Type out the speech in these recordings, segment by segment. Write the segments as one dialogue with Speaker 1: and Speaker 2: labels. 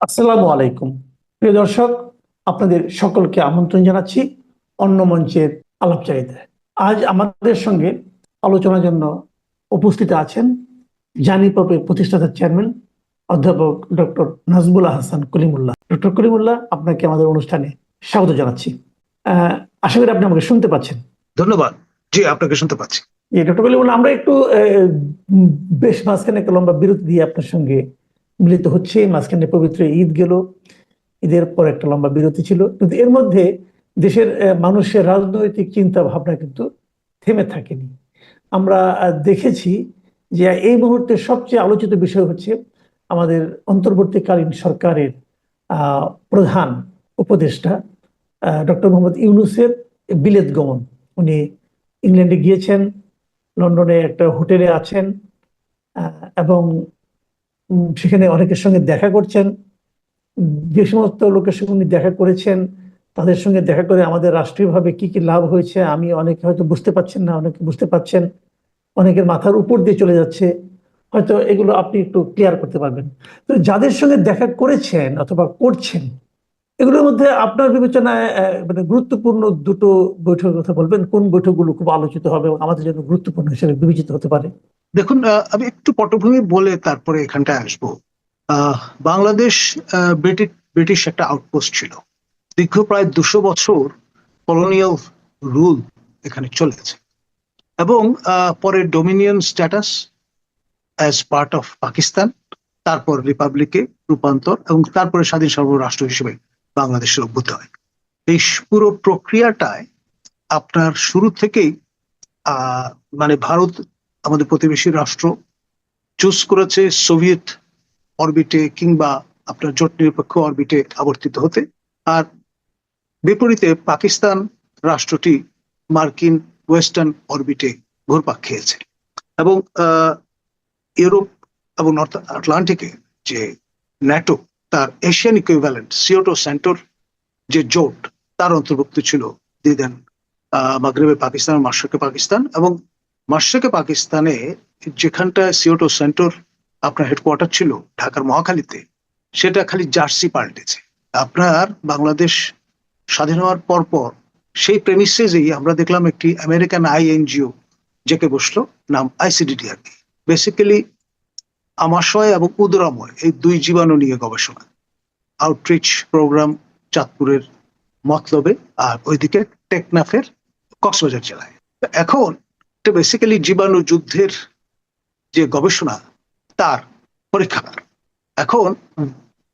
Speaker 1: আসসালামু আলাইকুম। প্রিয় দর্শক আপনাদের সকলকে আমন্ত্রণ জানাচ্ছি অন্য মঞ্চের আলাপচারিতায়। আজ আমাদের সঙ্গে আলোচনার জন্য উপস্থিত আছেন জানি পপের প্রতিষ্ঠাতা চেয়ারম্যান অধ্যাপক ডক্টর নাজবুল হাসান কলিমুল্লাহ। ডক্টর কলিমুল্লাহ আপনাকে আমাদের অনুষ্ঠানে স্বাগত জানাচ্ছি। আহ, আশা করি আপনি আমাকে শুনতে পাচ্ছেন।
Speaker 2: ধন্যবাদ। জি আপনাকে শুনতে পাচ্ছি।
Speaker 1: ডক্টর কলিমুল্লাহ আমরা একটু বেশ মাঝখানে একটা লম্বা বিরতি দিয়ে আপনার সঙ্গে মিলিত হচ্ছে, মাঝখানে পবিত্র ঈদ গেল, ঈদের পর একটা লম্বা বিরতি ছিল। কিন্তু এর মধ্যে দেশের মানুষের রাজনৈতিক চিন্তা ভাবনা কিন্তু থেমে থাকেনি। আমরা দেখেছি যে এই মুহূর্তে সবচেয়ে আলোচিত বিষয় হচ্ছে আমাদের অন্তর্বর্তীকালীন সরকারের প্রধান উপদেষ্টা ডক্টর মোহাম্মদ ইউনুসের বিলেত গমন। উনি ইংল্যান্ডে গিয়েছেন, লন্ডনে একটা হোটেলে আছেন এবং সেখানে অনেকের সঙ্গে দেখা করছেন। যে সমস্ত লোকের সঙ্গে উনি দেখা করেছেন, তাদের সঙ্গে দেখা করে আমাদের রাষ্ট্রীয়ভাবে কি কি লাভ হয়েছে, আমি অনেকে হয়তো বুঝতে পারছেন না, অনেকে বুঝতে পারছেন। অনেকের মাথার উপর দিয়ে চলে যাচ্ছে। হয়তো এগুলো আপনি একটু ক্লিয়ার করতে পারবেন। তো যাদের সঙ্গে দেখা করেছেন অথবা করছেন, এগুলোর মধ্যে আপনার বিবেচনায় মানে গুরুত্বপূর্ণ দুটো বৈঠকের কথা বলবেন। কোন বৈঠকগুলো খুব আলোচিত হবে আমাদের জন্য গুরুত্বপূর্ণ হিসেবে বিবেচিত হতে পারে।
Speaker 2: দেখুন আমি একটু পটভূমি বলে তারপরে এখানটায় আসব। বাংলাদেশ ব্রিটিশ ব্রিটিশ একটা আউটপোস্ট ছিল। দীর্ঘ প্রায় দুশো বছর কলোনিয়াল রুল এখানে চলেছে। এবং পরে dominion status as part of Pakistan, তারপর রিপাবলিকে রূপান্তর এবং তারপরে স্বাধীন সর্বরাষ্ট্র হিসেবে বাংলাদেশের হয়। এই পুরো প্রক্রিয়াটায় আপনার শুরু থেকেই মানে ভারত আমাদের প্রতিবেশী রাষ্ট্র চুজ করেছে সোভিয়েত অরবিটে কিংবা আপনার জোট নিরপেক্ষ অরবিটে আবর্তিত হতে। আর বিপরীতে পাকিস্তান রাষ্ট্রটি মার্কিন ওয়েস্টার্ন অরবিটে ঘুরপাক খেয়েছে। এবং ইউরোপ এবং নর্থ আটলান্টিকে যে ন্যাটো, তার এশিয়ান ইকুইভ্যালেন্ট সিওটো সেন্টোর যে জোট, তার অন্তর্ভুক্ত ছিল দিদেন মাগরেবে পাকিস্তান মার্শাকে পাকিস্তান এবং মার্শাকে পাকিস্তানে যেখানটায় সিওটো সেন্টার আপনার হেডকোয়ার্টার ছিল, ঢাকার মহাখালীতে, সেটা খালি জার্সি পাল্টেছে। আপনার বাংলাদেশ স্বাধীন হওয়ার পর পর সেই প্রেমিসেজেই আমরা দেখলাম একটি আমেরিকান আই এনজিও জেকে বসল, নাম আইসিডিডি আর কি। বেসিক্যালি আমাশয় এবং উদরাময় এই দুই জীবাণু নিয়ে গবেষণা। আউটরিচ প্রোগ্রাম চাঁদপুরের মতলবে আর ওইদিকে টেকনাফের কক্সবাজার জেলায়। এখন এটা বেসিক্যালি জীবাণু যুদ্ধের যে গবেষণা, তার পরীক্ষাগার এখন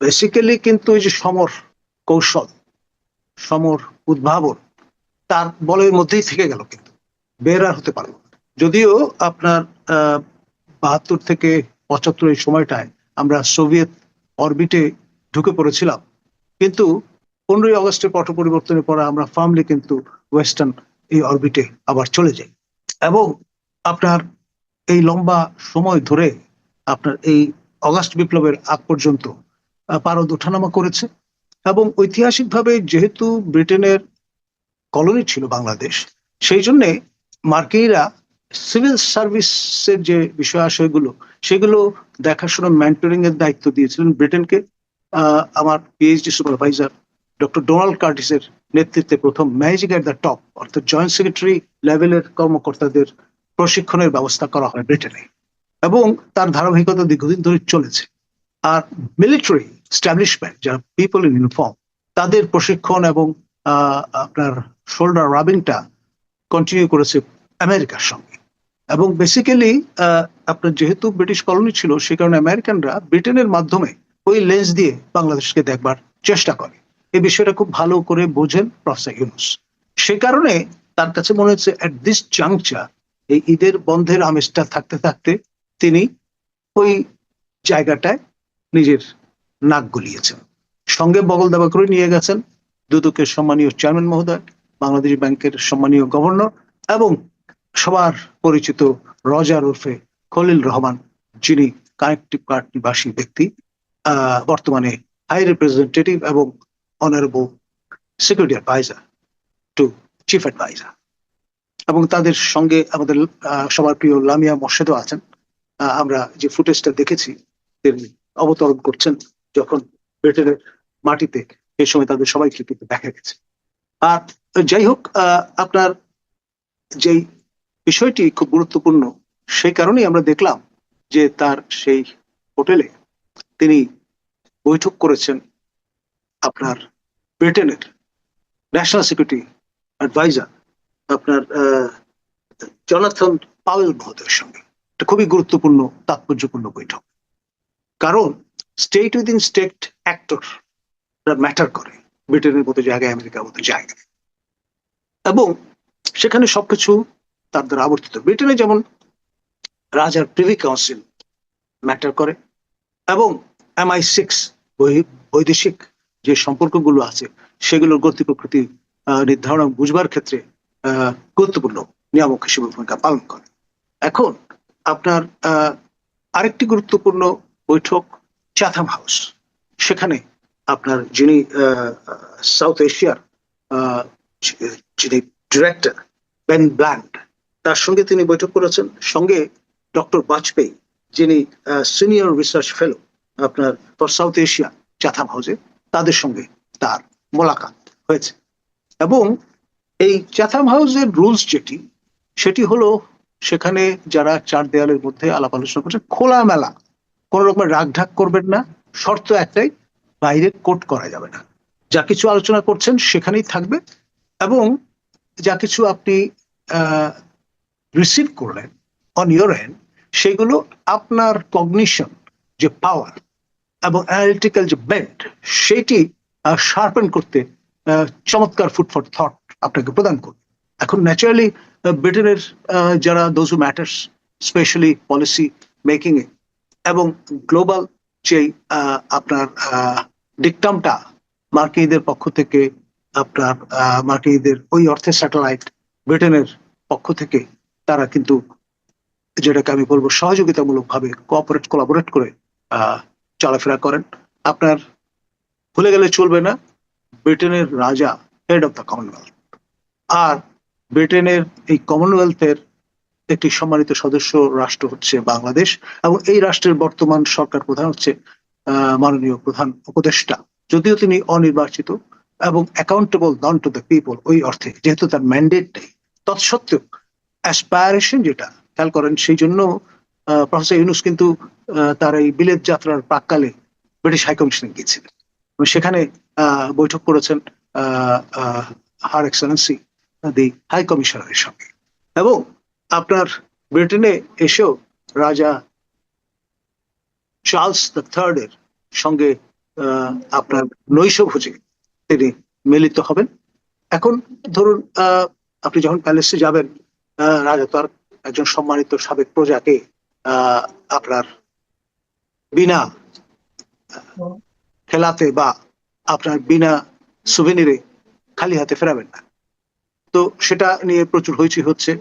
Speaker 2: বেসিক্যালি কিন্তু এই যে সমর কৌশল, সমর উদ্ভাবন, তার বলের মধ্যেই থেকে গেল কিন্তু, বের আর হতে পারল। যদিও আপনার বাহাত্তর থেকে পঁচাত্তর এই সময়টায় আমরা সোভিয়েত অরবিটে ঢুকে পড়েছিলাম, কিন্তু পনেরোই আগস্টের পট পরিবর্তনের পরে আমরা ফার্মলি কিন্তু ওয়েস্টার্ন এই অরবিটে আবার চলে যাই এবং আপনার এই লম্বা সময় ধরে আপনার এই অগাস্ট বিপ্লবের আগ পর্যন্ত পারদ ওঠানামা করেছে এবং ঐতিহাসিকভাবে যেহেতু ব্রিটেনের কলোনি ছিল বাংলাদেশ, সেই জন্যে মার্কিনীরা সিভিল সার্ভিসের যে বিষয় আশয়গুলো সেগুলো দেখাশোনা মেন্টরিং এর দায়িত্ব দিয়েছিলেন ব্রিটেনকে। আমার পিএইচডি সুপারভাইজার ডক্টর ডোনাল্ড কার্টিসের নেতৃত্বে প্রথম ম্যাজিক এট দ্য টপ অর্থাৎ জয়েন্ট সেক্রেটারি লেভেলের কর্মকর্তাদের প্রশিক্ষণের ব্যবস্থা করা হয় ব্রিটেনে। এবং তার ধারাবাহিকতা দীর্ঘদিন ধরে চলেছে। আর মিলিটারি স্ট্যাবলিশমেন্ট যারা পিপল ইন ইউনিফর্ম তাদের প্রশিক্ষণ এবং আপনার শোল্ডার রাবিংটা কন্টিনিউ করেছে আমেরিকার সঙ্গে। এবং বেসিক্যালি আপনার যেহেতু ব্রিটিশ কলোনি ছিল, সে কারণে আমেরিকানরা ব্রিটেনের মাধ্যমে ওই লেন্স দিয়ে বাংলাদেশকে দেখবার চেষ্টা করে। এই বিষয়টা খুব ভালো করে বোঝেন প্রফেসর ইউনুস। সে কারণে তার কাছে মনে হচ্ছে অ্যাট দিস জাংচার এই ঈদের বন্ধের আমেজটা থাকতে থাকতে তিনি ওই জায়গাটায় নিজের নাক গলিয়েছেন। সঙ্গে বগল দাবা করে নিয়ে গেছেন দুদকের সম্মানীয় চেয়ারম্যান মহোদয়, বাংলাদেশ ব্যাংকের সম্মানীয় গভর্নর এবং সবার পরিচিত রজার ওরফে খলিল রহমান, যিনি কানেকটিভ কার্ড নিবাসী ব্যক্তি বর্তমানে হাই রিপ্রেজেন্টেটিভ এবং honourable security adviser to chief adviser এবং তাদের সঙ্গে আমাদের সবার প্রিয় লামিয়া মোর্শেদও আছেন। আমরা যে ফুটেজটা দেখেছি, তিনি অবতরণ করছেন যখন ব্রিটেনের মাটিতে এই সময় তাদের সবাইকে কিন্তু দেখা গেছে। আর যাই হোক আপনার যেই বিষয়টি খুব গুরুত্বপূর্ণ, সেই কারণেই আমরা দেখলাম যে তার সেই হোটেলে তিনি বৈঠক করেছেন আপনার ব্রিটেনের ন্যাশনাল সিকিউরিটি অ্যাডভাইজার আপনার জনাথন পাওয়েল মহোদয়ের সঙ্গে। এটা খুবই গুরুত্বপূর্ণ, তাৎপর্যপূর্ণ বৈঠক। কারণ state within state actor matter করে, ব্রিটেনের মতো জায়গায় আমেরিকার মতো জায়গায়। এবং সেখানে সবকিছু তার দ্বারা আবর্তিত। ব্রিটেনে যেমন রাজার প্রিভি কাউন্সিল ম্যাটার করে, এবং এমআই সিক্স বৈদেশিক যে সম্পর্কগুলো আছে, সেগুলোর গতি প্রকৃতি নির্ধারণ বুঝবার ক্ষেত্রে গুরুত্বপূর্ণ নিয়ামক হিসেবে ভূমিকা পালন করে। এখন আপনার আরেকটি গুরুত্বপূর্ণ বৈঠক চাথাম হাউস সেখানে আপনার যিনি সাউথ এশিয়ার যিনি ডিরেক্টর বেন ব্ল্যান্ড তার সঙ্গে তিনি বৈঠক করেছেন। সঙ্গে ডক্টর বাজপেয়ী যিনি সিনিয়র রিসার্চ ফেলো আপনার ফর সাউথ এশিয়া চাথাম হাউসে তাদের সঙ্গে তার মোলাকাত হয়েছে। এবং এই চাথাম হাউসের রুলস যেটি, সেটি হলো সেখানে যারা চার দেয়ালের মধ্যে আলাপ আলোচনা করছে, খোলামেলা, কোন রকমের রাগঢাক করবেন না, শর্ত একটাই, বাইরে কোট করা যাবে না। যা কিছু আলোচনা করছেন সেখানেই থাকবে এবং যা কিছু আপনি রিসিভ করলেন অন ইয়োর হ্যান্ড সেগুলো আপনার কগনিশন যে পাওয়ার এবং অ্যানালিটিক্যাল যে বেন্ড সেটি শার্পেন করতে চমৎকার ফুড ফর থট আপনাকে প্রদান করবে। এখন ন্যাচারালি ব্রিটেনের যারা those matters specially policy making এ এবং গ্লোবাল যে আপনার ডিকটামটা মার্কিনীদের পক্ষ থেকে, আপনার মার্কিনীদের ওই অর্থে স্যাটেলাইট ব্রিটেনের পক্ষ থেকে, তারা কিন্তু যেটাকে আমি বলব সহযোগিতামূলক ভাবে কোঅপারেট কোলাবোরেট করে চলাফেরা করেন। আপনার ভুলে গেলে চলবে না। ব্রিটেনের রাজা হেড অফ দ্য কমনওয়েলথ আর ব্রিটেনের এই কমনওয়েলথের একটি সম্মানিত সদস্য রাষ্ট্র হচ্ছে বাংলাদেশ এবং এই রাষ্ট্রের বর্তমান সরকার প্রধান হচ্ছে মাননীয় প্রধান উপদেষ্টা। যদিও তিনি অনির্বাচিত এবং অ্যাকাউন্টেবল নন টু দ্য পিপল ওই অর্থে, যেহেতু তার ম্যান্ডেট নেই। তৎসত্ত্বেও অ্যাসপায়ারেশন যেটা, খেয়াল করেন, সেই জন্য প্রফেসর ইউনুস কিন্তু তার এই বিলেত যাত্রার প্রাককালে ব্রিটিশ হাইকমিশনে গিয়েছিলেন। সেখানে বৈঠক করেছেন হার এক্সেলেন্সি, দি হাই কমিশনারের সঙ্গে। এবং আপনার ব্রিটেনে এসেও রাজা চার্লস দ্য থার্ড এর সঙ্গে আপনার নৈশভোজে তিনি মিলিত হবেন। এখন ধরুন আপনি যখন প্যালেসে যাবেন রাজা তো আর একজন সম্মানিত সাবেক প্রজাকে আপনার বিনা খেলাতে বা আপনার বিনা সুভেনিরে খালি হাতে ফেরাবেন না। তো সেটা নিয়ে প্রচুর হইচই হচ্ছে।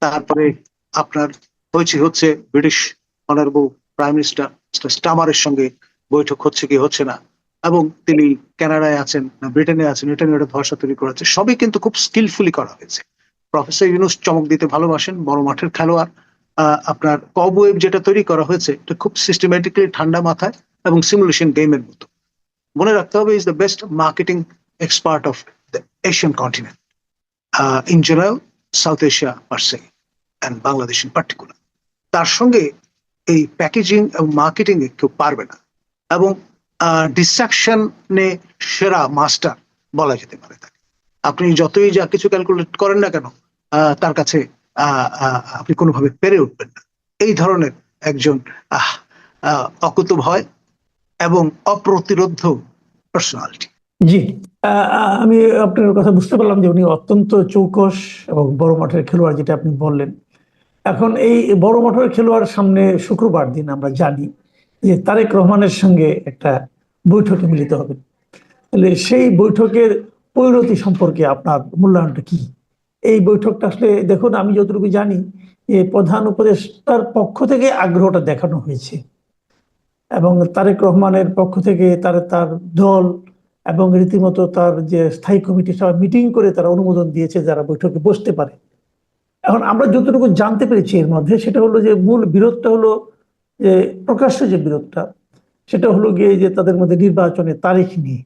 Speaker 2: তারপরে আপনার হইচই হচ্ছে ব্রিটিশ অনারেবল প্রাইম মিনিস্টার স্টামারের সঙ্গে বৈঠক হচ্ছে কি হচ্ছে না। এবং তিনি কানাডায় আছেন না, ব্রিটেনে আছেন এটা নিয়ে একটা ধর্ষা তৈরি করা হচ্ছে সবই কিন্তু খুব স্কিলফুলি করা হয়েছে। প্রফেসর ইউনুস চমক দিতে ভালোবাসেন, বড় মাঠের খেলোয়াড়। আপনার কবওয়েব যেটা তৈরি করা হয়েছে, এটা খুব সিস্টেমেটিকলি ঠান্ডা মাথায় এবং সিমুলেশন গেমের মতো। মনে রাখতে হবে is the best marketing expert of the Asian continent in general South Asia per se and Bangladesh in particular তার সঙ্গে এই প্যাকেজিং এবং মার্কেটিং এ কেউ পারবে না, এবং ডিস্ট্রাকশনে সেরা মাস্টার বলা যেতে পারে তাকে। আপনি যতই যা কিছু ক্যালকুলেট করেন না কেন তার কাছে আপনি কোনোভাবে পেরে উঠবেন না। এই ধরনের একজন অকুত ভয় এবং অপ্রতিরোধ পার্সোনালিটি
Speaker 1: জি আমি আপনার কথা বুঝতে পারলাম যে উনি অত্যন্ত চৌকস এবং বড় মাঠের খেলোয়াড় যেটা আপনি বললেন। এখন এই বড় মাঠের খেলোয়াড় সামনে শুক্রবার দিন আমরা জানি যে তারেক রহমানের সঙ্গে একটা বৈঠকে মিলিত হবে তাহলে সেই বৈঠকের পরিণতি সম্পর্কে আপনার মূল্যায়নটা কি? এই বৈঠকটা আসলে দেখুন, আমি যতটুকু জানি যে প্রধান উপদেষ্টার পক্ষ থেকে আগ্রহটা দেখানো হয়েছে। এবং তারেক রহমানের পক্ষ থেকে তার তার দল এবং রীতিমতো তার যে স্থায়ী কমিটি, সবাই মিটিং করে তারা অনুমোদন দিয়েছে যারা বৈঠকে বসতে পারে। এখন আমরা যতটুকু জানতে পেরেছি এর মধ্যে, সেটা হলো যে মূল বিরোধটা হলো যে প্রকাশ্য যে বিরোধটা, সেটা হলো গিয়ে যে তাদের মধ্যে নির্বাচনের তারিখ নিয়ে।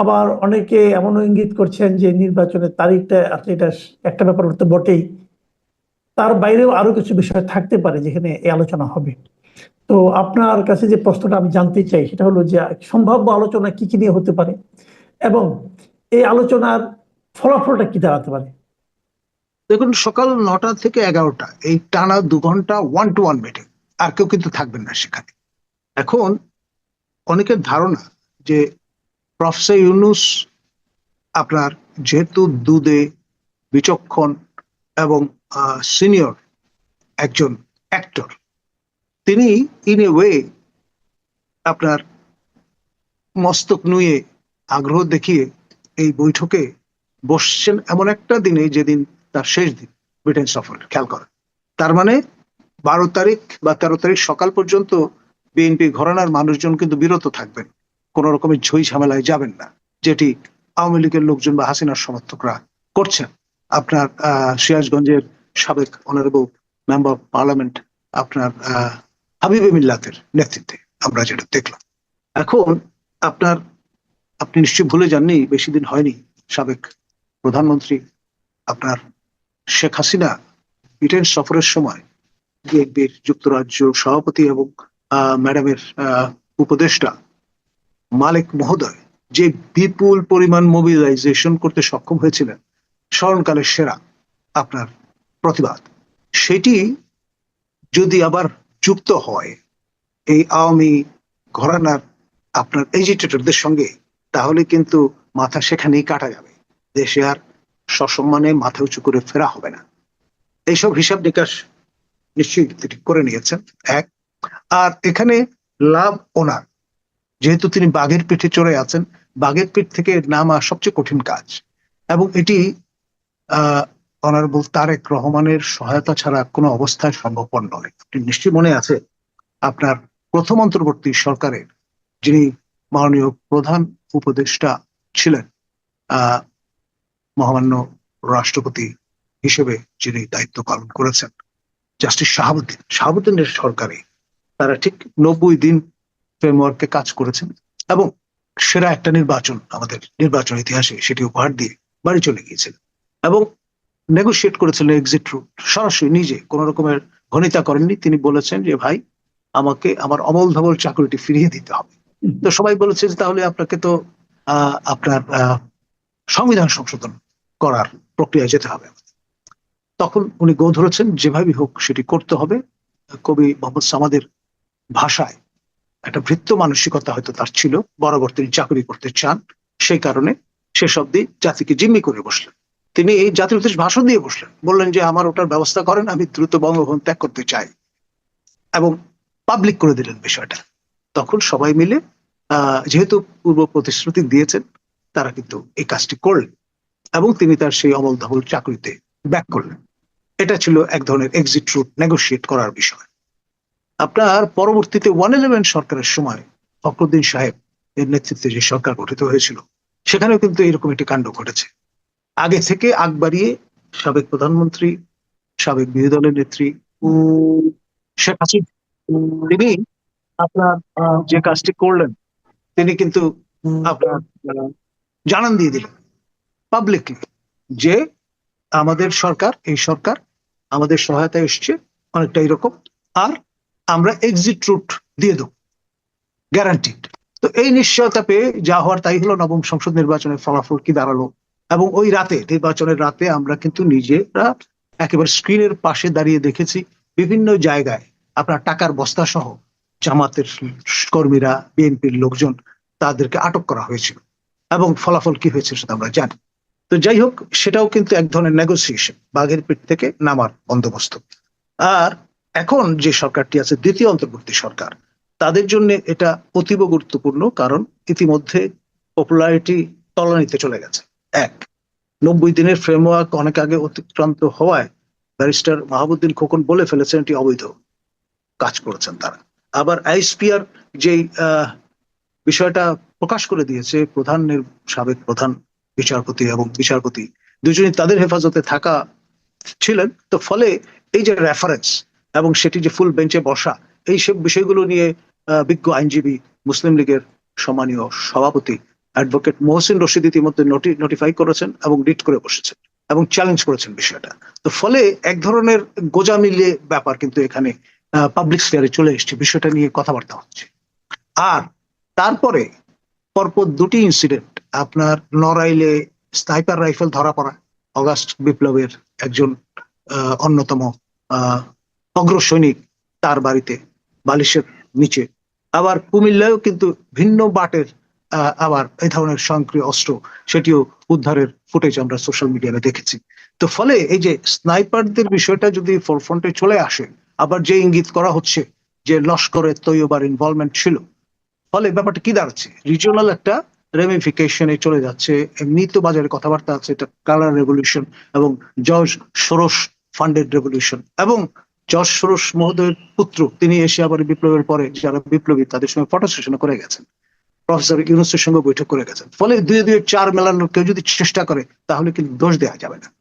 Speaker 1: আবার অনেকে এমনও ইঙ্গিত করছেন যে নির্বাচনের তারিখটা আসলে এটা একটা ব্যাপার তো বটেই। তার বাইরেও আরও কিছু বিষয় থাকতে পারে যেখানে এই আলোচনা হবে। তো আপনার কাছে যে প্রশ্নটা আমি জানতে চাই, সেটা হলো যে সম্ভাব্য আলোচনা কি কি নিয়ে হতে পারে এবং এই আলোচনার ফলাফলটা কি দাঁড়াতে পারে?
Speaker 2: দেখুন, সকাল নটা থেকে এগারোটা, এই টানা দু ঘণ্টা ওয়ান টু ওয়ান মিটিং আর কেউ কিন্তু থাকবেন না সেখানে। এখন অনেকের ধারণা যে প্রফেসর ইউনুস, আপনার যেহেতু দুধে বিচক্ষণ এবং সিনিয়র একজন অ্যাক্টর তিনি ইন এ ওয়ে আপনার মস্তক নুয়ে আগ্রহ দেখিয়ে এই বৈঠকে বসছেন এমন একটা দিনে যেদিন তার শেষ দিন ব্রিটেন সফর, খেয়াল করেন। তার মানে বারো তারিখ বা তেরো তারিখ সকাল পর্যন্ত বিএনপি ঘরানার মানুষজন কিন্তু বিরত থাকবেন। কোন রকমের ঝই ঝামেলায় যাবেন না, যেটি আওয়ামী লীগের লোকজন বা হাসিনার সমর্থকরা করছেন। আপনার সিরাজগঞ্জের সাবেক অনারেবল মেম্বার অফ পার্লামেন্ট আপনার হাবিবে মিল্লাতের নেতৃত্বে আমরা যেটা দেখলাম। এখন আপনার, আপনি নিশ্চয়ই ভুলে যাননি, বেশি দিন হয়নি, সাবেক প্রধানমন্ত্রী আপনার শেখ হাসিনা ব্রিটেন সফরের সময় বিএনপির যুক্তরাজ্য সভাপতি এবং ম্যাডামের উপদেষ্টা মালিক মহোদয় যে বিপুল পরিমাণ মোবিলাইজেশন করতে সক্ষম হয়েছিলেন স্মরণকালের সেরা আপনার প্রতিবাদ। সেটি যদি আবার যুক্ত হয়, এই আওয়ামী ঘরানার আপনার এজিটেটরদের সঙ্গে, তাহলে কিন্তু মাথা সেখানেই কাটা যাবে। দেশে আর সসম্মানে মাথা উঁচু করে ফেরা হবে না। এইসব হিসাব নিকাশ নিশ্চয়ই করে নিয়েছেন। এক, আর এখানে লাভ ওনার যেহেতু তিনি বাঘের পিঠে চড়ে আছেন, বাঘের পিঠ থেকে নামা সবচেয়ে কঠিন কাজ। এবং এটি অনারেবল তারেক রহমানের সহায়তা ছাড়া কোনো অবস্থায় সম্ভবপর নয়। নিশ্চয়ই মনে আছে, আপনার প্রথম অন্তর্বর্তী সরকারের যিনি মাননীয় প্রধান উপদেষ্টা ছিলেন মহামান্য রাষ্ট্রপতি হিসেবে যিনি দায়িত্ব পালন করেছেন, জাস্টিস শাহাবুদ্দিন। শাহাবুদ্দিনের সরকারে তারা ঠিক নব্বই দিন ফ্রেমওয়ার্কে কাজ করেছেন এবং সেরা একটা নির্বাচন আমাদের নির্বাচন ইতিহাসে সেটি উপহার দিয়ে বাড়ি চলে গিয়েছিল এবং নেগোশিয়েট করেছিলেন এক্সিট রুট সরাসরি নিজে কোন রকমের ঘনিতা করেননি। তিনি বলেছেন যে, ভাই, আমাকে আমার অমল ধবল চাকরিটি ফিরিয়ে দিতে হবে। তো সবাই বলেছে যে, তাহলে আপনাকে তো আপনার সংবিধান সংশোধন করার প্রক্রিয়ায় যেতে হবে। তখন উনি গো ধরেছেন যেভাবে হোক সেটি করতে হবে। কবি মোহাম্মদ সামাদের ভাষায় একটা ভৃত্য মানসিকতা হয়তো তার ছিল বরাবর তিনি চাকরি করতে চান। সেই কারণে শেষ অব্দি জাতিকে জিম্মি করে বসলেন। তিনি এই জাতির উদ্দেশ্যে ভাষণ দিয়ে বসলেন। বললেন যে, আমার ওটার ব্যবস্থা করেন, আমি দ্রুত বঙ্গভবন ত্যাগ করতে চাই। এবং পাবলিক করে দিলেন বিষয়টা। তখন সবাই মিলে যেহেতু পূর্ব প্রতিশ্রুতি দিয়েছেন, তারা কিন্তু এই কাজটি করলেন এবং তিনি তার সেই অমল ধবল চাকরিতে ব্যাক করলেন। এটা ছিল এক ধরনের এক্সিট রুট নেগোশিয়েট করার বিষয়। আপনার পরবর্তীতে ওয়ান ইলেভেন সরকারের সময় ফখরুদ্দিন সাহেব এর নেতৃত্বে যে সরকার গঠিত হয়েছিল, সেখানেও কিন্তু এরকম একটি কাণ্ড ঘটেছে। আগে থেকে আগ বাড়িয়ে সাবেক প্রধানমন্ত্রী, সাবেক বিরোধী দলের নেত্রী শেখ হাসিনা, তিনি আপনার যে কাজটি করলেন, তিনি কিন্তু আপনার জানান দিয়ে দিলেন পাবলিকলি যে আমাদের সরকার, এই সরকার আমাদের সহায়তা এসছে, অনেকটা এরকম। আর আমরা এক্সিট রুট দিয়ে দেবো গ্যারান্টিড তো এই নিশ্চয়তা পেয়ে যা হওয়ার তাই হলো, নবম সংসদ নির্বাচনের ফলাফল কি দাঁড়াল? এবং ওই রাতে, নির্বাচনের রাতে আমরা কিন্তু নিজেরা একেবারে স্ক্রিনের পাশে দাঁড়িয়ে দেখেছি, বিভিন্ন জায়গায় আপনার টাকার বস্তা সহ জামাতের কর্মীরা, বিএনপির লোকজন তাদেরকে আটক করা হয়েছিল। এবং ফলাফল কি হয়েছে সেটা আমরা জানি। তো যাই হোক, সেটাও কিন্তু এক ধরনের নেগোসিয়েশন বাঘের পিঠ থেকে নামার বন্দোবস্ত। আর এখন যে সরকারটি আছে, দ্বিতীয় অন্তর্বর্তী সরকার, তাদের জন্য এটা অতীব গুরুত্বপূর্ণ কারণ ইতিমধ্যে পপুলারিটি তলানিতে চলে গেছে। এক, নব্বই দিনের ফ্রেমওয়ার্ক অনেক আগে অতিক্রান্ত হওয়ায় ব্যারিস্টার মাহবুদ্দিন খোকন বলে ফেলেছেন এটি অবৈধ কাজ করেছেন তারা। আবার আইসপিআর যেই বিষয়টা প্রকাশ করে দিয়েছে প্রধান নির- সাবেক প্রধান বিচারপতি এবং বিচারপতি দুজনই তাদের হেফাজতে থাকা ছিলেন, তো ফলে এই যে রেফারেন্স এবং সেটি যে ফুল বেঞ্চে বসা, এই সব বিষয়গুলো নিয়ে বিজ্ঞ আইনজীবী, মুসলিম লীগের সম্মানীয় সভাপতি অ্যাডভোকেট মোহসিন রশিদ ইতিমধ্যে নোটিফাই করেছেন এবং রিট করে বসেছেন এবং চ্যালেঞ্জ করেছেন বিষয়টা। তো ফলে এক ধরনের গোজা গোজামিলে ব্যাপার কিন্তু এখানে পাবলিক স্ফিয়ারে চলে এসছে। বিষয়টা নিয়ে কথাবার্তা হচ্ছে। আর তারপরে পরপর দুটি ইনসিডেন্ট আপনার নড়াইলে স্নাইপার রাইফেল ধরা পড়া, অগাস্ট বিপ্লবের একজন অন্যতম আহ, অগ্র সৈনিক তার বাড়িতে বালিশের নিচে। আবার কুমিল্লায়ও কিন্তু ভিন্ন বাটের আবার এই ধরনের সক্রিয় অস্ত্র সেটিও উদ্ধারের ফুটেজ আমরা সোশ্যাল মিডিয়াতে দেখেছি। তো ফলে এই যে স্নাইপারদের বিষয়টা যদি ফোরফ্রন্টে চলে আসে আবার যে ইঙ্গিত করা হচ্ছে যে লস্করের তৈয়বার ইনভলভমেন্ট ছিল ফলে ব্যাপারটা কি দাঁড়াচ্ছে? রিজিওনাল একটা রেমিফিকেশনে চলে যাচ্ছে। এমনি তো বাজারে কথাবার্তা আছে এটা কালার রেভলিউশন এবং জর্জ সরোস ফান্ডেড রেভলিউশন এবং জর্জ সরোস মহোদয়ের পুত্র, তিনি এসে আবার বিপ্লবের পরে যারা বিপ্লবী, তাদের সঙ্গে ফটো সেশন করে গেছেন। প্রফেসর ইউনুসের সঙ্গে বৈঠক করে গেছেন। ফলে দুই দুই চার মেলানোর কেউ যদি চেষ্টা করে, তাহলে কিন্তু দোষ দেওয়া যাবে না।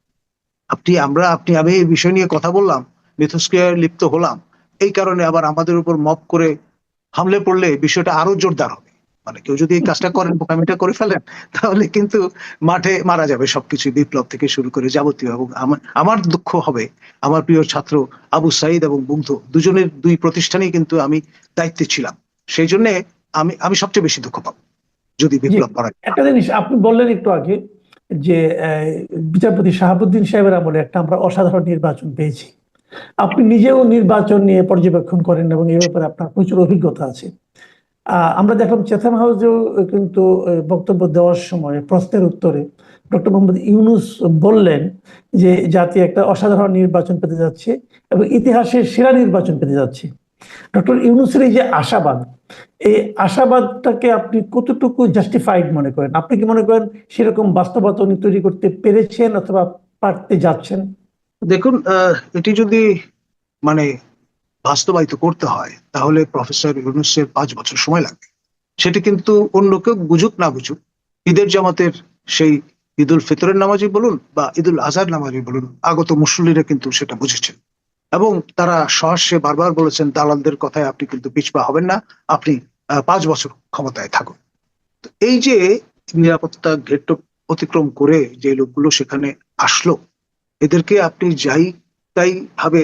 Speaker 2: আপনি, আমরা, আপনি, আমি এই বিষয় নিয়ে কথা বললাম, মিথস্ক্রিয়ায় লিপ্ত হলাম। এই কারণে আবার আমাদের উপর মপ করে হামলে পড়লে বিষয়টা আরও জোরদার হবে। মানে কেউ যদি এই কাজটা করেন বোকামিটা করে ফেলেন তাহলে কিন্তু মাঠে মারা যাবে সবকিছু বিপ্লব থেকে শুরু করে যাবতীয়। এবং আমার আমার দুঃখ হবে আমার প্রিয় ছাত্র আবু সাইদ এবং মুগ্ধ দুজনের দুই প্রতিষ্ঠানেই কিন্তু আমি দায়িত্বে ছিলাম। সেই জন্য আমি আমি সবচেয়ে বেশি দুঃখ পাবো যদি বিপ্লব করা
Speaker 1: একটা জিনিস আপনি বললেন একটু আগে যে আহ, বিচারপতি শাহাবুদ্দিন সাহেবের আমলে একটা আমরা অসাধারণ নির্বাচন পেয়েছি। আপনি নিজেও নির্বাচন নিয়ে পর্যবেক্ষণ করেন এবং এই ব্যাপারে আপনার প্রচুর অভিজ্ঞতা আছে। আমরা দেখলাম চেথাম হাউসেও কিন্তু বক্তব্য দেওয়ার সময়, প্রশ্নের উত্তরে ডক্টর মোহাম্মদ ইউনুস বললেন যে জাতি একটা অসাধারণ নির্বাচন পেতে যাচ্ছে এবং ইতিহাসের সেরা নির্বাচন পেতে যাচ্ছে। ডক্টর ইউনুসের এই যে আশাবাদ, এই আশাবাদটাকে আপনি কতটুকু জাস্টিফাইড মনে করেন? আপনি কি মনে করেন সেরকম বাস্তবতা উনি তৈরি করতে পেরেছেন অথবা পারতে যাচ্ছেন?
Speaker 2: দেখুন এটি যদি মানে বাস্তবায়িত করতে হয়, তাহলে প্রফেসর ইউনুসের পাঁচ বছর সময় লাগবে। সেটি কিন্তু অন্য কেউ বুঝুক না বুঝুক, ঈদের জামাতের সেই ঈদুল ফিতরের নামাজই বলুন বা ঈদুল আজহার নামাজই বলুন, আগত মুসল্লিরা কিন্তু সেটা বুঝেছেন। এবং তারা সহস্যে বারবার বলেছেন, দালালদের কথায় আপনি কিন্তু পিছপা হবেন না, আপনি পাঁচ বছর ক্ষমতায় থাকুন। এই যে নিরাপত্তা ঘেট্ট অতিক্রম করে যে লোকগুলো সেখানে আসলো, এদেরকে আপনি যাই তাই ভাবে